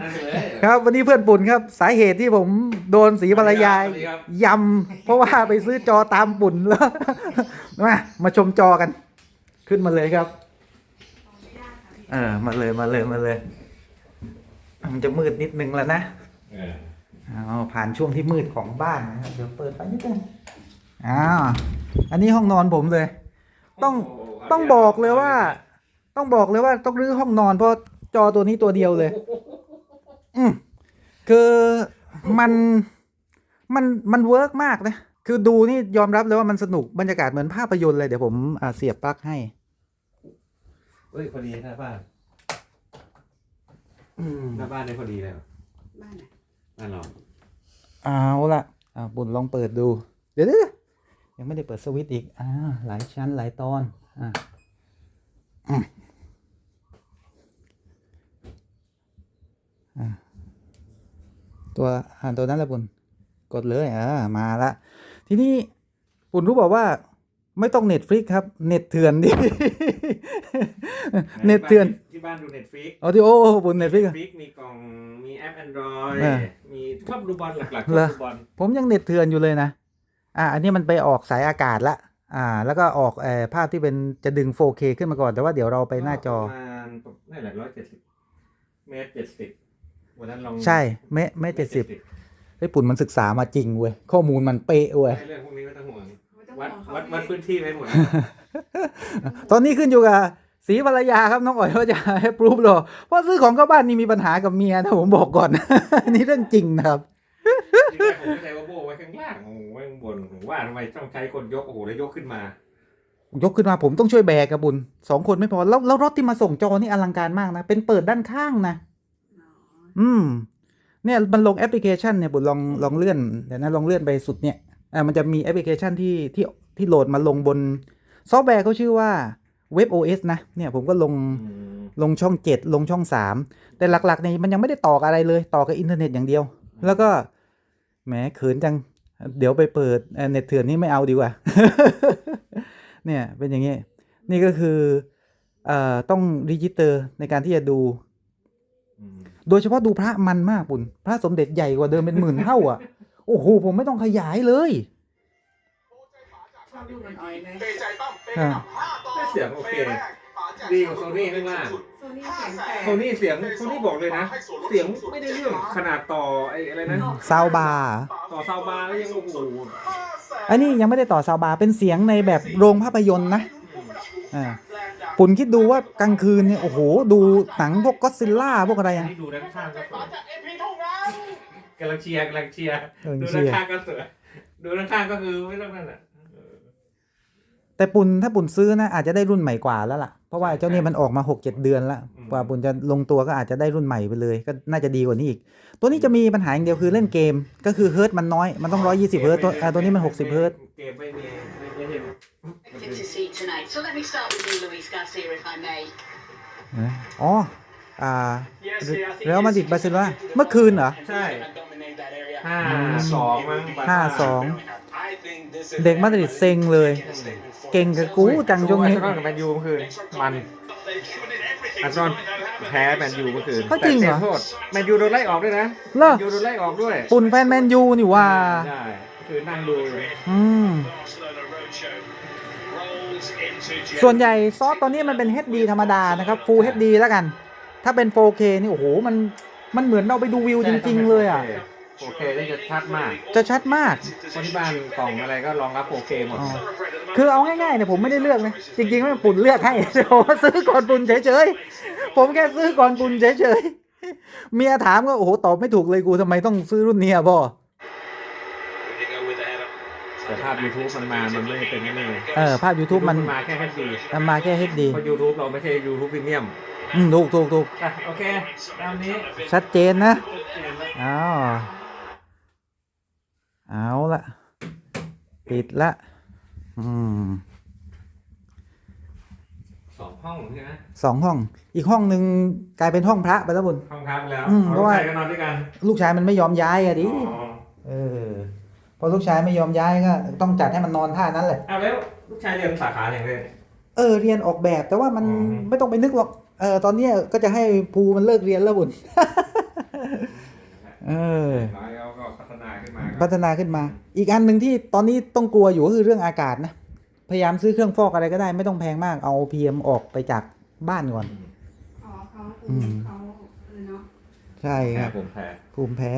นั่นเลยครับวันนี้เพื่อนปุ่นครับ สาเหตุที่ผมโดนสีภรรยาสวัสดีครับยำเพราะว่าไปซื้อจอตามปุ่นแล้วมามาชมจอกัน ขึ้นมาเลยครับ เออมาเลยมาเลยมาเลย มันจะมืดนิดนึงแล้วนะเออเอาผ่านช่วงที่มืดของบ้านนะครับเดี๋ยวเปิดไปนิดนึงอ้าวอันนี้ห้องนอนผมเลย ต้องโโหต้องบอกเลยว่า ต้องบอกเลยว่าต้องรื้อห้องนอนเพราะจอตัวนี้ตัวเดียวเลย อืมคือมันมันมันเวิร์กมากนะคือดูนี่ยอมรับเลยว่ามันสนุกบรรยากาศเหมือนภาพยนตร์เลยเดี๋ยวผมอ่าเสียบปลั๊กให้เฮ้ยพอดีหน้าบ้านอืมหน้าบ้านได้พอดีเลยบ้านไหนบ้านเราเอาละอ่าบุญลองเปิดดูเดี๋ยวเดี๋ยวเดี๋ยวยังไม่ได้เปิดสวิตช์อีกอ่าหลายชั้นหลายตอนอ่าอืมอ่า ตัวอ่าตัวนั้นแหละบุญกดเลยอ่ามาละ ทีนี้ปุ่นรู้บอกว่าไม่ต้องเน็ตฟลิกครับ เน็ตเถื่อนดิ เน็ตเถื่อนที่บ้านดูเน็ตฟิกเอาที่โอ้ปุ่นเน็ตฟลิกฟิกมีกล่องมีแอป Android เออมีชอบดูบอลหลักๆชเหรออบดูบอลผมยังเน็ตเถื่อนอยู่เลยนะ อ่าอันนี้มันไปออกสายอากาศละ อ่า แล้วก็ออกเอ่อภาพที่เป็นจะดึง 4K ขึ้นมาก่อนแต่ว่าเดี๋ยวเราไปหน้าจอประมาณนี่แหละร้อยเจ็ดสิบเมตรเจ็ดสิบ วันนั้นลองใช่เมเมเจ็ดสิบไอ้ยปุ่นมันศึกษามาจริงเว้ยข้อมูลมันเป๊ะเว้ยให้เรื่องพวกนี้ไม่ต้องห่วงไม่ต้องวัดห่วงเขาวัดพี่วัดพื้นที่ไว้หมด ตอนนี้ขึ้นอยู่กับสีภรรยาครับน้องอ๋อยว่าจะให้ปรูฟหรอเพราะซื้อของเข้าบ้านนี่มีปัญหากับเมียนะผมบอกก่อน อันนี้เรื่องจริงนะครับ ทีแรกผมเข้าใจว่าโบไว้ข้างล่างโอ้โหไว้ข้างบนผมว่าทำไมต้องใช้คนยกโอ้โหแล้วยกขึ้นมายกขึ้นมาผมต้องช่วยแบกกับบุญสองคนไม่พอแล้วแล้วรถที่มาส่งจอนี่อลังการมากนะ เป็นเปิดด้านข้างนะ อ๋ออืม เนี่ยมันลงแอปพลิเคชันเนี่ยบุญลองลองเลื่อนเดี๋ยวนะลองเลื่อนไปสุดเนี่ยอ่ามันจะมีแอปพลิเคชันที่ที่ที่โหลดมาลงบน ซอฟต์แวร์เขาชื่อว่า Web OS นะ เนี่ยผมก็ลงอืมลงช่องเจ็ดลงช่องสามแต่หลักๆเนี่ยมันยังไม่ได้ต่อกับอะไรเลย ต่อกับอินเทอร์เน็ตอย่างเดียว แล้วก็แหมเขินจัง เดี๋ยวไปเปิดเอ่อเน็ตเถื่อนนี่ไม่เอาดีกว่า เนี่ยเป็นอย่างนี้ นี่ก็คือเอ่อต้องรีจิสเตอร์ในการที่จะดูอืม โดยเฉพาะดูพระมันมากปุ่น พระสมเด็จใหญ่กว่าเดิมเป็นหมื่นเท่าอะ โอ้โห ผมไม่ต้องขยายเลยชอบดูมันออยไหมอ่าเสียงโอเค ดีกว่าโซนี่ข้างล่างโซนี่เสียงแตกโซนี่เสียงโซนี่บอกเลยนะ เสียงไม่ได้เรื่องขนาดต่อไอ้อะไรนะซาวบาร์ต่อซาวบาร์ก็ยังโอ้โหอันนี้ยังไม่ได้ต่อซาวบาร์เป็นเสียงในแบบโรงภาพยนตร์นะอ่า ปุ่นคิดดูว่ากลางคืนเนี่ยโอ้โหดูหนังพวกก็ซิลล่าพวกอะไรอันอะนี้ดูด้านข้างก็สวยกำลังเชียร์กำลังเชียร์เออดูเชีด้านยร์ข้างก็สวยดูด้านข้างก็คือไม่ต้องนั่นแหละเออแต่ปุ่นถ้าปุ่นซื้อนะอาจจะได้รุ่นใหม่กว่าแล้วล่ะเพราะว่าเจ้านี่มันออกมาหกเจ็ดเดือนแล้วกว่าปุ่นจะลงตัวก็อาจจะได้รุ่นใหม่ไปเลยก็น่าจะดีกว่านี้อีก ตัวนี้จะมีปัญหาอย่างเดียวคือเล่นเกมก็คือเฮิร์ตมันน้อยมันต้องร้อยยี่สิบเฮิร์ตตัวอ่าตัวนี้มันหกสิบเฮิร์ต เกมไม่มีไม่ไม่ใช่ Good to see you tonight. So let me start with you, Luis Garcia, if I may. นะอ๋ออ่าเรอัลมาดริดบาร์เซโลนาเมื่อคืนเหรอ ใช่ ห้าสองมั้งบร์ซ่ห้าสอง เด็กมาดริดเซ็งเลย เก่งกับกูจังดูจงอาร์นี้เซนอลกับแมนยูเมื่อคืนมันอาร์เซนอลแพ้แมนยูเมื่อคืนเขาจริงเหรอแต่สียโทษแมนยูโดนไล่ออกด้วยนะเหรอ แมนยูโดนไล่ออกด้วยปุ่นแฟนแมนยูนี่ว่า ใช่ คือนั่งดูเลยอืมส่วนใหญ่ซอสตอนนี้มันเป็น HD ธรรมดานะครับ Full HD แล้วกัน ถ้าเป็น 4K นี่โอ้โหมันมันเหมือนเราไปดูวิวจริง ๆ เลยอะโอเคนี่จะชัดมาก จะชัดมากคนที่บ้านกล่องอะไรก็รองรับโอเคหมดอ๋อคือเอาง่ายๆเนี่ยผมไม่ได้เลือกนะ จริงๆไม่ปุ่นเลือกให้ผมว่าซื้อก่อนปุ่นเฉยๆ ผมแค่ซื้อก่อนปุ่นเฉยๆ เมียถามก็โอ้โหตอบไม่ถูกเลยกูทำไมต้องซื้อรุ่นนี้อะพ่อ แต่ภาพ YouTube มันมา มันไม่ได้เป็นแน่เลยเออภาพ YouTube มันมาแค่ HD มันมาแค่ HD เพราะ YouTube เราไม่ใช่ YouTube Premium อืมถูกถูกถูกอะโอเคตามนี้ชัดเจนนะเกมแล้วอ้าวเอาละปิดละอืมสองห้องใช่ไหมสองห้อง อีกห้องหนึ่งกลายเป็นห้องพระไปแล้วบุญห้องพักแล้วอืมเพราะว่าใคก็นอนด้วยกัน ลูกชายมันไม่ยอมย้ายอะดิอ๋อเออพ อลูกชายไม่ยอมย้ายก็ ต้องจัดให้มันนอนท่านั้นแหละเอาแล้วลูกชายเรียนสาขาอย่างไรเออเรียนออกแบบแต่ว่ามันอืม ไม่ต้องไปนึกหรอกเออตอนเนี้ยก็จะให้ภูมันเลิกเรียนแล้วบุญ เออน้อยเขาก็พัฒนาขึ้นมาพัฒนาขึ้นมา อีกอันหนึ่งที่ตอนนี้ต้องกลัวอยู่ก็คือเรื่องอากาศนะ พยายามซื้อเครื่องฟอกอะไรก็ได้ไม่ต้องแพงมากเอา PM ออกไปจากบ้านก่อน อ๋อเขาอืม เขาเออเนาะ ใช่คครัรับบผมแพ้ภูมิแพ้